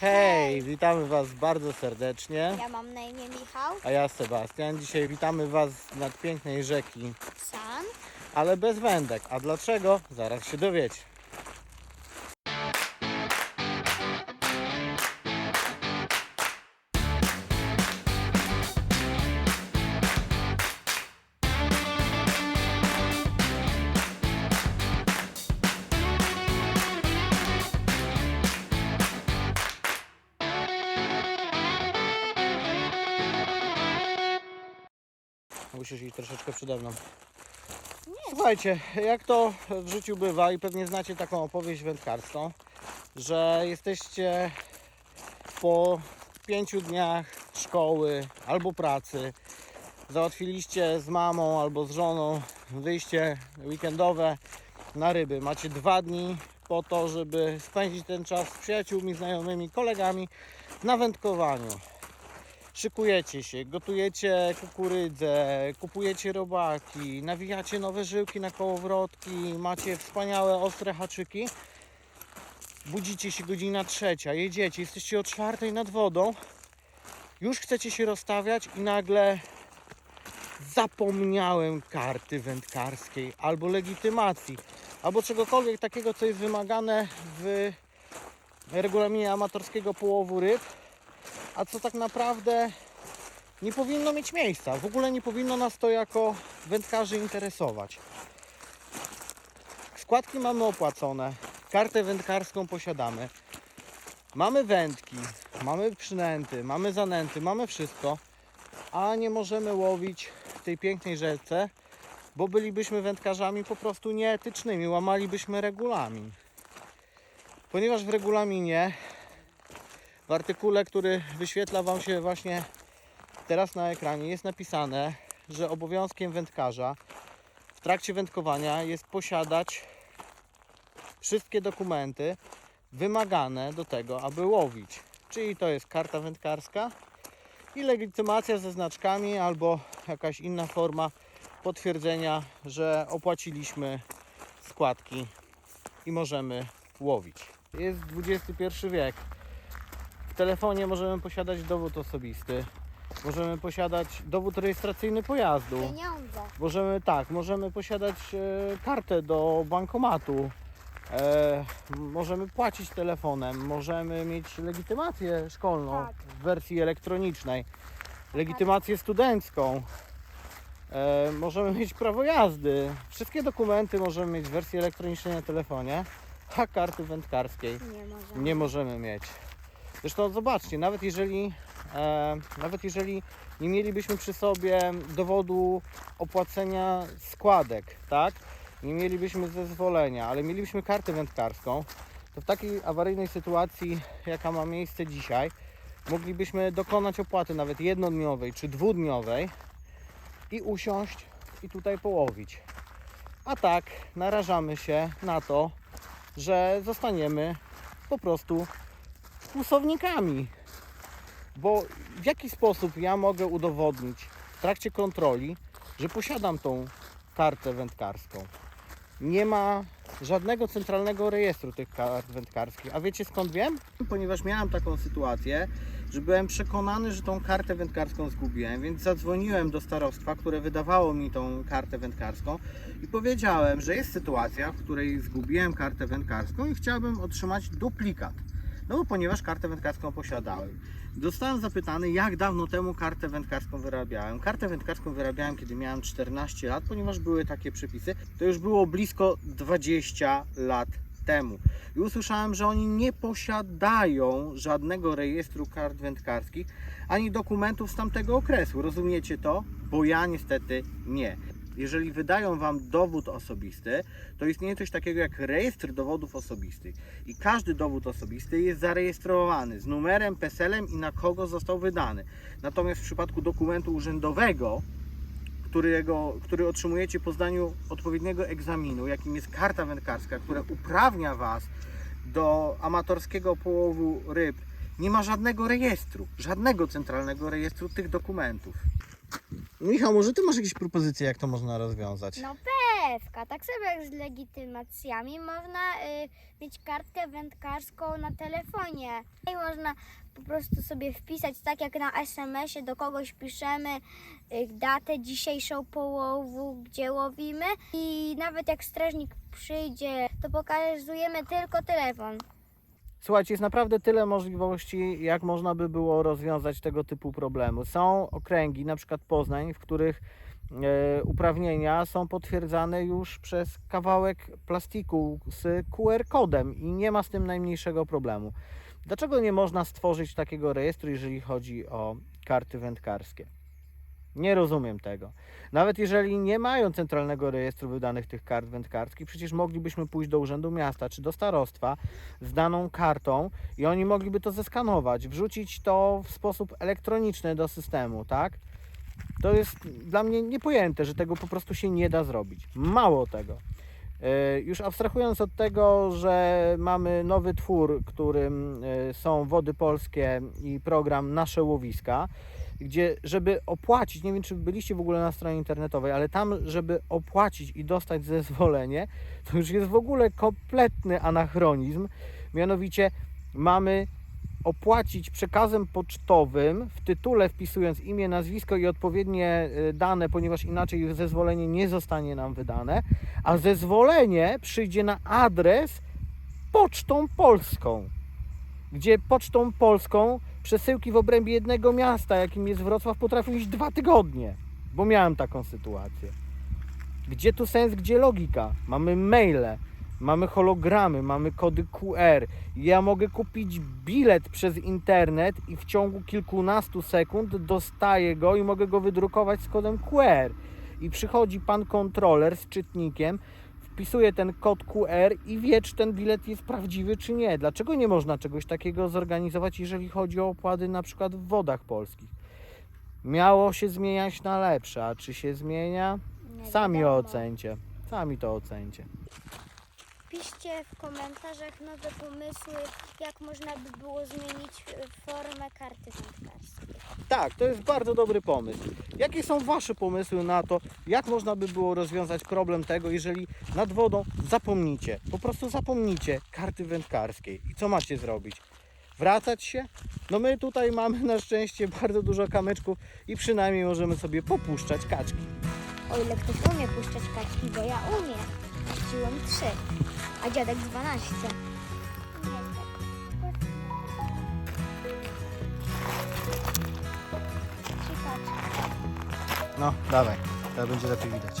Hej, witamy Was bardzo serdecznie. Ja mam na imię Michał A ja Sebastian. Dzisiaj witamy Was nad pięknej rzeki, San. ale bez wędek. A dlaczego? Zaraz się dowiecie. Musisz iść troszeczkę przede mną. Słuchajcie, jak to w życiu bywa i pewnie znacie taką opowieść wędkarską, że jesteście po pięciu dniach szkoły albo pracy, załatwiliście z mamą albo z żoną wyjście weekendowe na ryby. Macie dwa dni po to, żeby spędzić ten czas z przyjaciółmi, znajomymi, kolegami na wędkowaniu szykujecie się, gotujecie kukurydzę, kupujecie robaki, nawijacie nowe żyłki na kołowrotki, macie wspaniałe ostre haczyki. Budzicie się godzina trzecia, jedziecie, jesteście o czwartej nad wodą, już chcecie się rozstawiać i nagle zapomniałem karty wędkarskiej albo legitymacji, albo czegokolwiek takiego, co jest wymagane w regulaminie amatorskiego połowu ryb a co tak naprawdę nie powinno mieć miejsca. W ogóle nie powinno nas to jako wędkarzy interesować. Składki mamy opłacone, kartę wędkarską posiadamy, mamy wędki, mamy przynęty, mamy zanęty, mamy wszystko, a nie możemy łowić w tej pięknej rzece, bo bylibyśmy wędkarzami po prostu nieetycznymi, łamalibyśmy regulamin. Ponieważ w regulaminie w artykule, który wyświetla Wam się właśnie teraz na ekranie, jest napisane, że obowiązkiem wędkarza w trakcie wędkowania jest posiadać wszystkie dokumenty wymagane do tego, aby łowić. Czyli to jest karta wędkarska i legitymacja ze znaczkami albo jakaś inna forma potwierdzenia, że opłaciliśmy składki i możemy łowić. Jest XXI wiek. W telefonie możemy posiadać dowód osobisty. Możemy posiadać dowód rejestracyjny pojazdu. Pieniądze. Możemy tak, możemy posiadać e, kartę do bankomatu. E, możemy płacić telefonem, możemy mieć legitymację szkolną Tak. w wersji elektronicznej, legitymację studencką. E, możemy mieć prawo jazdy. Wszystkie dokumenty możemy mieć w wersji elektronicznej na telefonie, a karty wędkarskiej Nie nie możemy mieć. Zresztą zobaczcie, nawet jeżeli, e, nawet jeżeli nie mielibyśmy przy sobie dowodu opłacenia składek, tak? Nie mielibyśmy zezwolenia, ale mielibyśmy kartę wędkarską, to w takiej awaryjnej sytuacji, jaka ma miejsce dzisiaj, moglibyśmy dokonać opłaty nawet jednodniowej czy dwudniowej i usiąść i tutaj połowić. A tak narażamy się na to, że zostaniemy po prostu kłusownikami. Bo w jaki sposób ja mogę udowodnić w trakcie kontroli, że posiadam tą kartę wędkarską? Nie ma żadnego centralnego rejestru tych kart wędkarskich. A wiecie skąd wiem? Ponieważ miałem taką sytuację, że byłem przekonany, że tą kartę wędkarską zgubiłem, więc zadzwoniłem do starostwa, które wydawało mi tą kartę wędkarską i powiedziałem, że jest sytuacja, w której zgubiłem kartę wędkarską i chciałbym otrzymać duplikat. No ponieważ kartę wędkarską posiadałem. Zostałem zapytany, jak dawno temu kartę wędkarską wyrabiałem. Kartę wędkarską wyrabiałem, kiedy miałem 14 lat, ponieważ były takie przepisy. To już było blisko 20 lat temu. I usłyszałem, że oni nie posiadają żadnego rejestru kart wędkarskich, ani dokumentów z tamtego okresu. Rozumiecie to? Bo ja niestety nie. Jeżeli wydają Wam dowód osobisty, to istnieje coś takiego jak rejestr dowodów osobistych. I każdy dowód osobisty jest zarejestrowany z numerem, PESEL-em i na kogo został wydany. Natomiast w przypadku dokumentu urzędowego, którego, który otrzymujecie po zdaniu odpowiedniego egzaminu, jakim jest karta wędkarska, która uprawnia Was do amatorskiego połowu ryb, nie ma żadnego rejestru, żadnego centralnego rejestru tych dokumentów. Michał, może Ty masz jakieś propozycje, jak to można rozwiązać? No PPF-ka. Tak samo jak z legitymacjami można y, mieć kartkę wędkarską na telefonie. I można po prostu sobie wpisać, tak jak na SMS-ie, do kogoś piszemy y, datę dzisiejszą połowu, gdzie łowimy. I nawet jak strażnik przyjdzie, to pokazujemy tylko telefon. Słuchajcie, jest naprawdę tyle możliwości, jak można by było rozwiązać tego typu problemy. Są okręgi, na przykład Poznań, w których e, uprawnienia są potwierdzane już przez kawałek plastiku z QR-kodem i nie ma z tym najmniejszego problemu. Dlaczego nie można stworzyć takiego rejestru, jeżeli chodzi o karty wędkarskie? Nie rozumiem tego. Nawet jeżeli nie mają centralnego rejestru wydanych tych kart wędkarskich, przecież moglibyśmy pójść do Urzędu Miasta czy do starostwa z daną kartą i oni mogliby to zeskanować, wrzucić to w sposób elektroniczny do systemu, tak? To jest dla mnie niepojęte, że tego po prostu się nie da zrobić. Mało tego. E, Już abstrahując od tego, że mamy nowy twór, którym e, są Wody Polskie i program Nasze Łowiska, gdzie żeby opłacić, nie wiem czy byliście w ogóle na stronie internetowej, ale tam, żeby opłacić i dostać zezwolenie, to już jest w ogóle kompletny anachronizm. Mianowicie mamy opłacić przekazem pocztowym w tytule wpisując imię, nazwisko i odpowiednie y, dane, ponieważ inaczej zezwolenie nie zostanie nam wydane, a zezwolenie przyjdzie na adres pocztą polską, gdzie pocztą polską przesyłki w obrębie jednego miasta, jakim jest Wrocław, potrafią iść dwa tygodnie, bo miałem taką sytuację. Gdzie tu sens, gdzie logika? Mamy maile, mamy hologramy, mamy kody QR. Ja mogę kupić bilet przez internet i w ciągu kilkunastu sekund dostaję go i mogę go wydrukować z kodem QR. I przychodzi pan kontroler z czytnikiem, wpisuje ten kod QR i wie, czy ten bilet jest prawdziwy, czy nie. Dlaczego nie można czegoś takiego zorganizować, jeżeli chodzi o opłaty na przykład w wodach polskich? Miało się zmieniać na lepsze, a czy się zmienia? Nie Sami wiadomo. ocencie. Sami to ocencie. Piszcie w komentarzach nowe pomysły, jak można by było zmienić e, formę karty wędkarskiej. Tak, to jest bardzo dobry pomysł. Jakie są Wasze pomysły na to, jak można by było rozwiązać problem tego, jeżeli nad wodą zapomnicie, po prostu zapomnicie karty wędkarskiej i co macie zrobić? Wracać się? No my tutaj mamy na szczęście bardzo dużo kamyczków i przynajmniej możemy sobie popuszczać kaczki. O ile ktoś umie puszczać kaczki, bo ja umiem. Puściłem trzy, a dziadek 12. No, dawaj, teraz będzie lepiej widać.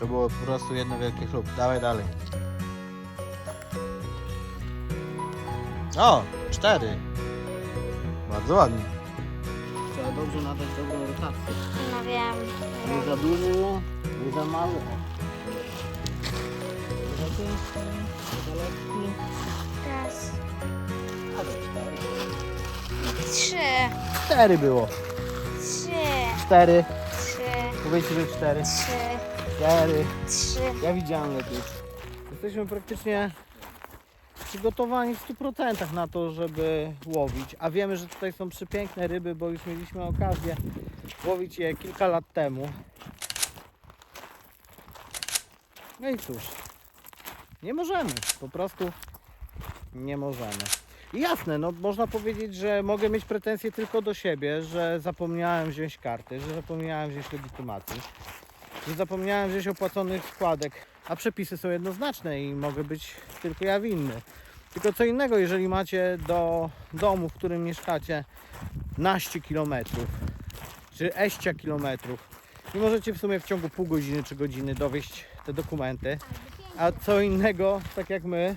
To było po prostu jedno wielkie chlub. Dawaj dalej. O, cztery. Bardzo ładnie. Trzeba dobrze nadać dobrą rotację. No wiem. Nie za duży, nie za mały. Nie za ciężki, nie za lekki. Raz, Ale cztery. Trzy, Cztery było. trzy, Cztery. trzy, Powiedzcie, że cztery. trzy, Cztery. trzy. Ja widziałem lepiej. Jesteśmy praktycznie przygotowani w 100% na to, żeby łowić. A wiemy, że tutaj są przepiękne ryby, bo już mieliśmy okazję łowić je kilka lat temu. No i cóż, nie możemy, po prostu nie możemy. Jasne, no można powiedzieć, że mogę mieć pretensje tylko do siebie, że zapomniałem wziąć karty, że zapomniałem wziąć legitymacji, że zapomniałem wziąć opłaconych składek, a przepisy są jednoznaczne i mogę być tylko ja winny. Tylko co innego, jeżeli macie do domu, w którym mieszkacie naście kilometrów, czy eścia kilometrów i możecie w sumie w ciągu pół godziny czy godziny dowieść te dokumenty, a co innego, tak jak my,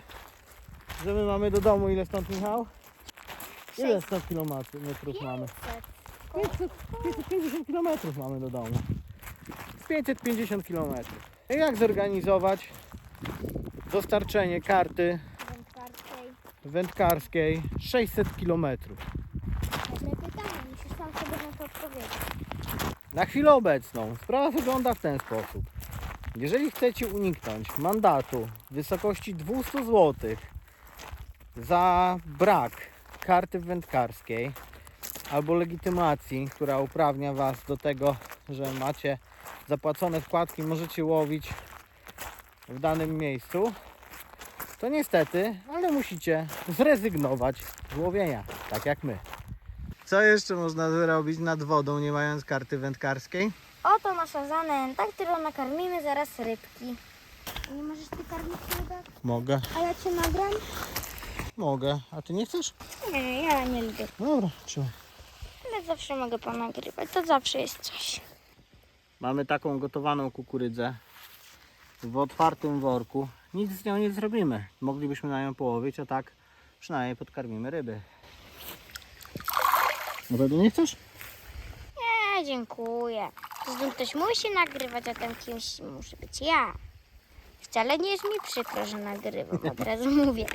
że my mamy do domu, ile stąd Michał? Ile stąd kilometrów mamy? 500, 550 kilometrów mamy do domu. 550 kilometrów. I jak zorganizować dostarczenie karty Wędkarskiej. wędkarskiej 600 kilometrów? Pytanie, musisz sam sobie na to odpowiedzieć. Na chwilę obecną sprawa wygląda w ten sposób. Jeżeli chcecie uniknąć mandatu w wysokości 200 zł za brak karty wędkarskiej, albo legitymacji, która uprawnia Was do tego, że macie zapłacone wkładki, możecie łowić w danym miejscu, to niestety, ale musicie zrezygnować z łowienia, tak jak my. Co jeszcze można zrobić nad wodą, nie mając karty wędkarskiej? Oto nasza zanęta, którą nakarmimy zaraz rybki. Nie możesz ty karmić rybek? Mogę, A ja cię nagram? Mogę. A ty nie chcesz? Nie, ja nie lubię. Dobra, trzymaj. Ale zawsze mogę ponagrywać, to zawsze jest coś. Mamy taką gotowaną kukurydzę w otwartym worku. Nic z nią nie zrobimy. Moglibyśmy na nią połowić, a tak przynajmniej podkarmimy ryby. Naprawdę nie chcesz? Nie, dziękuję. Poza tym ktoś musi nagrywać, a tym kimś muszę być ja. Wcale nie jest mi przykro, że nagrywam, od razu mówię.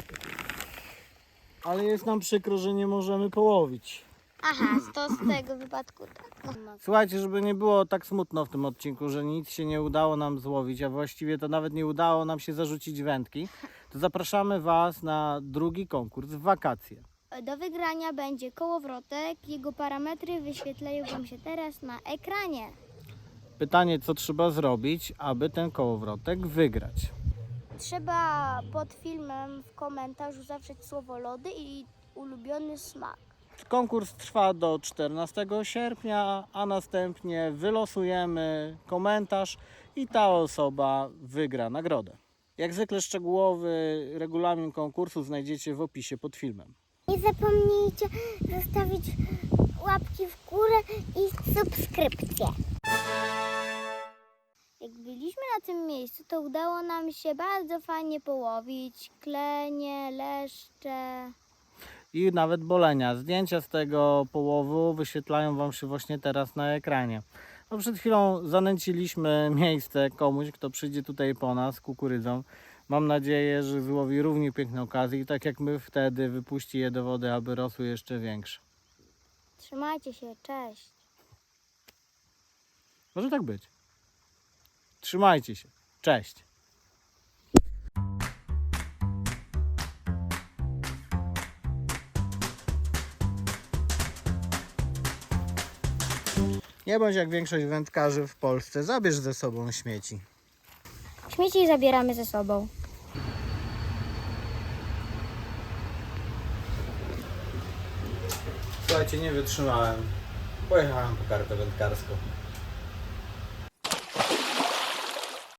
Ale jest nam przykro, że nie możemy połowić. Aha, to z tego wypadku tak. No. Słuchajcie, żeby nie było tak smutno w tym odcinku, że nic się nie udało nam złowić, a właściwie to nawet nie udało nam się zarzucić wędki, to zapraszamy Was na drugi konkurs w wakacje. Do wygrania będzie kołowrotek. Jego parametry wyświetlają Wam się teraz na ekranie. Pytanie, co trzeba zrobić, aby ten kołowrotek wygrać? Trzeba pod filmem w komentarzu zawrzeć słowo lody i ulubiony smak. Konkurs trwa do 14 sierpnia, a następnie wylosujemy komentarz i ta osoba wygra nagrodę. Jak zwykle szczegółowy regulamin konkursu znajdziecie w opisie pod filmem. Nie zapomnijcie zostawić łapki w górę i subskrypcję. Jak byliśmy na tym miejscu, to udało nam się bardzo fajnie połowić klenie, leszcze. I nawet bolenia. Zdjęcia z tego połowu wyświetlają Wam się właśnie teraz na ekranie. No przed chwilą zanęciliśmy miejsce komuś, kto przyjdzie tutaj po nas kukurydzą. Mam nadzieję, że złowi równie piękne okazje i tak jak my wtedy wypuści je do wody, aby rosły jeszcze większe. Trzymajcie się, cześć. Może tak być. Trzymajcie się. Cześć. Nie bądź jak większość wędkarzy w Polsce. Zabierz ze sobą śmieci. Śmieci zabieramy ze sobą. Słuchajcie, nie wytrzymałem. Pojechałem po kartę wędkarską.